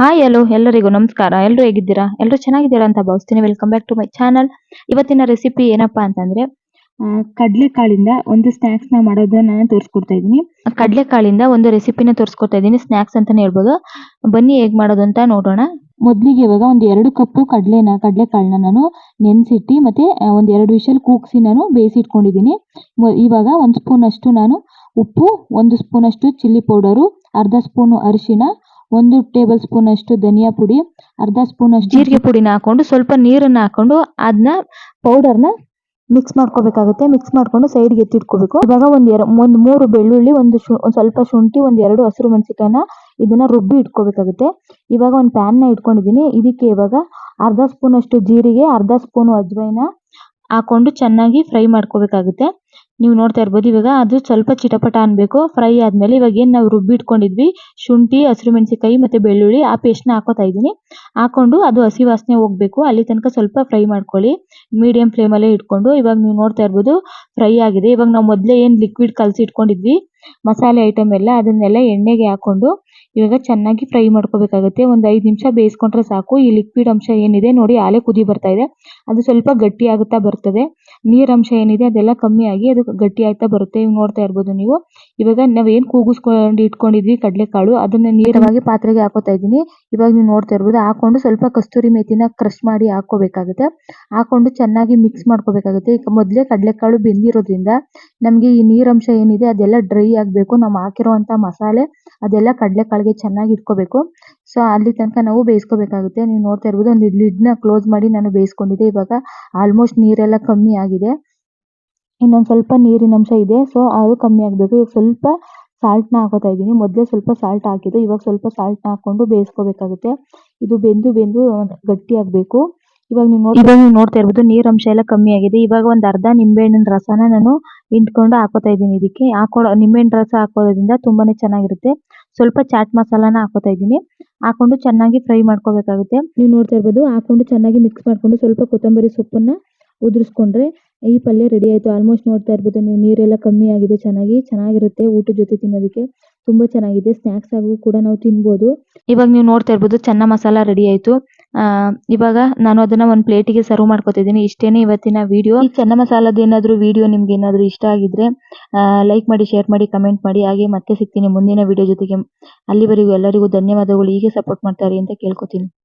Hi hello ಎಲ್ಲರಿಗೂ ನಮಸ್ಕಾರ. ಎಲ್ಲರೂ ಹೇಗಿದ್ದೀರಾ? ಎಲ್ಲರೂ ಚೆನ್ನಾಗಿದ್ದೀರಾ ಅಂತ ಭಾವಿಸ್ತೀನಿ. Welcome back to my channel ಇವತ್ತಿನ ರೆಸಿಪಿ ಏನಪ್ಪಾ ಅಂತಂದ್ರೆ ಕಡಲೆಕಾಳಿಂದ ಒಂದು ಸ್ನ್ಯಾಕ್ಸ್ನ ಮಾಡೋದನ್ನ ನಾನು ತೋರಿಸ್ಕೊಡ್ತಾ ಇದ್ದೀನಿ. ಕಡಲೆಕಾಳಿಂದ ಒಂದು ರೆಸಿಪಿನ ತೋರಿಸ್ಕೊಡ್ತಾ ಇದ್ದೀನಿ. ಸ್ನ್ಯಾಕ್ಸ್ ಅಂತಾನೆ ಹೇಳ್ಬೋದು. ಬನ್ನಿ ಹೇಗ್ ಮಾಡೋದು ಅಂತ ನೋಡೋಣ. ಮೊದಲಿಗೆ ಇವಾಗ ಒಂದು ಎರಡು ಕಪ್ಪು ಕಡಲೆನ ಕಡಲೆಕಾಳನ್ನ ನಾನು ನೆನೆಸಿಟ್ಟು ಮತ್ತೆ ಒಂದು ಎರಡು ವಿಷಲ್ ಕೂಗಿಸಿ ನಾನು ಬೇಯಿಸಿಟ್ಕೊಂಡಿದ್ದೀನಿ. ಇವಾಗ ಒಂದು ಸ್ಪೂನ್ ಅಷ್ಟು ನಾನು ಉಪ್ಪು ಒಂದು ಸ್ಪೂನ್ ಅಷ್ಟು ಚಿಲ್ಲಿ ಪೌಡರು ಅರ್ಧ ಸ್ಪೂನ್ ಅರಿಶಿನ ಒಂದು ಟೇಬಲ್ ಸ್ಪೂನ್ ಅಷ್ಟು ಧನಿಯಾ ಪುಡಿ, ಅರ್ಧ ಸ್ಪೂನ್ ಅಷ್ಟು ಜೀರಿಗೆ ಪುಡಿನ ಹಾಕೊಂಡು ಸ್ವಲ್ಪ ನೀರನ್ನ ಹಾಕೊಂಡು ಅದನ್ನ ಪೌಡರ್ನ ಮಿಕ್ಸ್ ಮಾಡ್ಕೋಬೇಕಾಗುತ್ತೆ. ಮಿಕ್ಸ್ ಮಾಡ್ಕೊಂಡು ಸೈಡ್ಗೆ ಎತ್ತಿಟ್ಕೋಬೇಕು. ಇವಾಗ ಒಂದ್ ಎರ, ಒಂದ್ ಮೂರು ಬೆಳ್ಳುಳ್ಳಿ, ಒಂದು ಶು ಸ್ವಲ್ಪ ಶುಂಠಿ, ಒಂದ್ ಎರಡು ಹಸಿರು ಮೆಣಸಿಕಾಯನ್ನ ಇದನ್ನ ರುಬ್ಬಿ ಇಟ್ಕೋಬೇಕಾಗುತ್ತೆ. ಇವಾಗ ಒಂದು ಪ್ಯಾನ್ನ ಇಟ್ಕೊಂಡಿದೀನಿ ಇದಕ್ಕೆ ಇವಾಗ ಅರ್ಧ ಸ್ಪೂನ್ ಅಷ್ಟು ಜೀರಿಗೆ, ಅರ್ಧ ಸ್ಪೂನ್ ಅಜ್ವೈನ ಹಾಕೊಂಡು ಚೆನ್ನಾಗಿ ಫ್ರೈ ಮಾಡ್ಕೋಬೇಕಾಗುತ್ತೆ. ನೀವು ನೋಡ್ತಾ ಇರ್ಬೋದು ಇವಾಗ ಅದು ಸ್ವಲ್ಪ ಚಿಟಪಟ ಅನ್ಬೇಕು. ಫ್ರೈ ಆದ್ಮೇಲೆ ಇವಾಗ ಏನ್ ನಾವು ರುಬ್ಬಿ ಇಟ್ಕೊಂಡಿದ್ವಿ? ಶುಂಠಿ, ಹಸಿರು ಮೆಣಸಿನಕಾಯಿ ಮತ್ತೆ ಬೆಳ್ಳುಳ್ಳಿ ಆ ಪೇಸ್ಟ್ನ ಹಾಕೋತಾ ಇದ್ದೀನಿ. ಹಾಕೊಂಡು ಅದು ಹಸಿ ವಾಸನೆ ಹೋಗ್ಬೇಕು. ಅಲ್ಲಿ ತನಕ ಸ್ವಲ್ಪ ಫ್ರೈ ಮಾಡ್ಕೊಳ್ಳಿ. ಮೀಡಿಯಂ ಫ್ಲೇಮಲ್ಲೇ ಇಟ್ಕೊಂಡು ಇವಾಗ ನೀವು ನೋಡ್ತಾ ಇರ್ಬೋದು ಫ್ರೈ ಆಗಿದೆ. ಇವಾಗ ನಾವು ಮೊದಲೇ ಏನು ಲಿಕ್ವಿಡ್ ಕಲಸಿ ಇಟ್ಕೊಂಡಿದ್ವಿ? ಮಸಾಲೆ ಐಟಮ್ ಎಲ್ಲ ಅದನ್ನೆಲ್ಲ ಎಣ್ಣೆಗೆ ಹಾಕೊಂಡು ಇವಾಗ ಚೆನ್ನಾಗಿ ಫ್ರೈ ಮಾಡ್ಕೋಬೇಕಾಗುತ್ತೆ. ಒಂದು ಐದು ನಿಮಿಷ ಬೇಯಿಸ್ಕೊಂಡ್ರೆ ಸಾಕು. ಈ ಲಿಕ್ವಿಡ್ ಅಂಶ ಏನಿದೆ ನೋಡಿ ಆಲೆ ಕುದಿ ಬರ್ತಾ ಇದೆ. ಅದು ಸ್ವಲ್ಪ ಗಟ್ಟಿ ಆಗುತ್ತಾ ಬರ್ತದೆ. ನೀರಂಶ ಏನಿದೆ ಅದೆಲ್ಲ ಕಮ್ಮಿ ಆಗಿ ಅದು ಗಟ್ಟಿ ಆಗ್ತಾ ಬರುತ್ತೆ. ಇವಾಗ ನೋಡ್ತಾ ಇರ್ಬೋದು ನೀವು. ಇವಾಗ ನಾವು ಏನು ಕೂಗಿಸ್ಕೊಂಡು ಇಟ್ಕೊಂಡಿದ್ವಿ ಕಡಲೆಕಾಳು, ಅದನ್ನ ನೀರವಾಗಿ ಪಾತ್ರೆಗೆ ಹಾಕೋತಾ ಇದ್ದೀನಿ. ಇವಾಗ ನೀವು ನೋಡ್ತಾ ಇರ್ಬೋದು, ಹಾಕೊಂಡು ಸ್ವಲ್ಪ ಕಸ್ತೂರಿ ಮೇತಿನ ಕ್ರಶ್ ಮಾಡಿ ಹಾಕೋಬೇಕಾಗುತ್ತೆ ಹಾಕೊಂಡು ಚೆನ್ನಾಗಿ ಮಿಕ್ಸ್ ಮಾಡ್ಕೋಬೇಕಾಗುತ್ತೆ. ಈಗ ಮೊದಲೇ ಕಡಲೆಕಾಳು ಬೆಂದಿರೋದ್ರಿಂದ ನಮಗೆ ಈ ನೀರಂಶ ಏನಿದೆ ಅದೆಲ್ಲ ಡ್ರೈ ಆಗಬೇಕು. ನಾವು ಹಾಕಿರುವಂತ ಮಸಾಲೆ, ಅದೆಲ್ಲ ಕಡಲೆಕಾಳಿಗೆ ಚೆನ್ನಾಗಿ ಇಟ್ಕೋಬೇಕು. ಸೊ ಅಲ್ಲಿ ತನಕ ನಾವು ಬೇಯಿಸ್ಕೋಬೇಕಾಗುತ್ತೆ. ನೀವು ನೋಡ್ತಾ ಇರ್ಬೋದು, ಒಂದು ಲಿಡ್ನ ಕ್ಲೋಸ್ ಮಾಡಿ ನಾನು ಬೇಯಿಸ್ಕೊಂಡಿದ್ದೆ. ಇವಾಗ ಆಲ್ಮೋಸ್ಟ್ ನೀರೆಲ್ಲ ಕಮ್ಮಿ ಆಗಿದೆ. ಇನ್ನೊಂದು ಸ್ವಲ್ಪ ನೀರಿನ ಅಂಶ ಇದೆ. ಸೊ ಅದು ಕಮ್ಮಿ ಆಗಬೇಕು. ಇವಾಗ ಸ್ವಲ್ಪ ಸಾಲ್ಟ್ನ ಹಾಕೋತಾ ಇದ್ದೀನಿ. ಮೊದಲೇ ಸ್ವಲ್ಪ ಸಾಲ್ಟ್ ಹಾಕಿದ್ದು, ಇವಾಗ ಸ್ವಲ್ಪ ಸಾಲ್ಟ್ನ ಹಾಕೊಂಡು ಬೇಯಿಸ್ಕೋಬೇಕಾಗುತ್ತೆ. ಇದು ಬೆಂದು ಬೆಂದು ಗಟ್ಟಿ ಆಗಬೇಕು. ಇವಾಗ ನೀವು ನೋಡಿ ಇವಾಗ ನೀವು ನೋಡ್ತಾ ಇರ್ಬೋದು ನೀರಂಶ ಎಲ್ಲ ಕಮ್ಮಿ ಆಗಿದೆ. ಇವಾಗ ಒಂದು ಅರ್ಧ ನಿಂಬೆಹಣ್ಣಿನ ರಸನ ನಾನು ಹಿಂಡ್ಕೊಂಡು ಹಾಕೋತಾ ಇದ್ದೀನಿ ಇದಕ್ಕೆ. ಹಾಕೋ ನಿಂಬೆಹಣ್ಣು ರಸ ಹಾಕೋದ್ರಿಂದ ತುಂಬಾನೇ ಚೆನ್ನಾಗಿರುತ್ತೆ. ಸ್ವಲ್ಪ ಚಾಟ್ ಮಸಾಲಾನ ಹಾಕೋತಾ ಇದ್ದೀನಿ. ಹಾಕೊಂಡು ಚೆನ್ನಾಗಿ ಫ್ರೈ ಮಾಡ್ಕೋಬೇಕಾಗುತ್ತೆ. ನೀವು ನೋಡ್ತಾ ಇರ್ಬೋದು ಹಾಕೊಂಡು ಚೆನ್ನಾಗಿ ಮಿಕ್ಸ್ ಮಾಡ್ಕೊಂಡು ಸ್ವಲ್ಪ ಕೊತ್ತಂಬರಿ ಸೊಪ್ಪನ್ನ ಉದುರಿಸ್ಕೊಂಡ್ರೆ ಈ ಪಲ್ಯ ರೆಡಿ ಆಯ್ತು. ಆಲ್ಮೋಸ್ಟ್ ನೋಡ್ತಾ ಇರ್ಬೋದು ನೀವು ನೀರೆಲ್ಲ ಕಮ್ಮಿ ಆಗಿದೆ ಚೆನ್ನಾಗಿ ಚೆನ್ನಾಗಿರುತ್ತೆ ಊಟದ ಜೊತೆ ತಿನ್ನೋದಕ್ಕೆ. ತುಂಬಾ ಚೆನ್ನಾಗಿದೆ ಸ್ನ್ಯಾಕ್ಸ್ ಆಗೂ ಕೂಡ ನಾವು ತಿನ್ಬೋದು. ಇವಾಗ ನೀವು ನೋಡ್ತಾ ಇರ್ಬೋದು ಚೆನ್ನ ಮಸಾಲ ರೆಡಿ ಆಯ್ತು. ಆ, ಇವಾಗ ನಾನು ಅದನ್ನ ಒಂದು ಪ್ಲೇಟಿಗೆ ಸರ್ವ್ ಮಾಡ್ಕೊತಿದೀನಿ ಇಷ್ಟೇನೆ ಇವತ್ತಿನ ವಿಡಿಯೋ ಈ ಚನ್ನ ಮಸಾಲದ ಏನಾದ್ರು ವಿಡಿಯೋ ನಿಮ್ಗೆ ಏನಾದ್ರು ಇಷ್ಟ ಆಗಿದ್ರೆ ಲೈಕ್ ಮಾಡಿ ಶೇರ್ ಮಾಡಿ ಕಮೆಂಟ್ ಮಾಡಿ, ಹಾಗೆ ಮತ್ತೆ ಸಿಗ್ತೀನಿ ಮುಂದಿನ ವಿಡಿಯೋ ಜೊತೆಗೆ. ಅಲ್ಲಿವರೆಗೂ ಎಲ್ಲರಿಗೂ ಧನ್ಯವಾದಗಳು. ಹೀಗೆ ಸಪೋರ್ಟ್ ಮಾಡ್ತಾರೆ ಅಂತ ಕೇಳ್ಕೊತೀನಿ.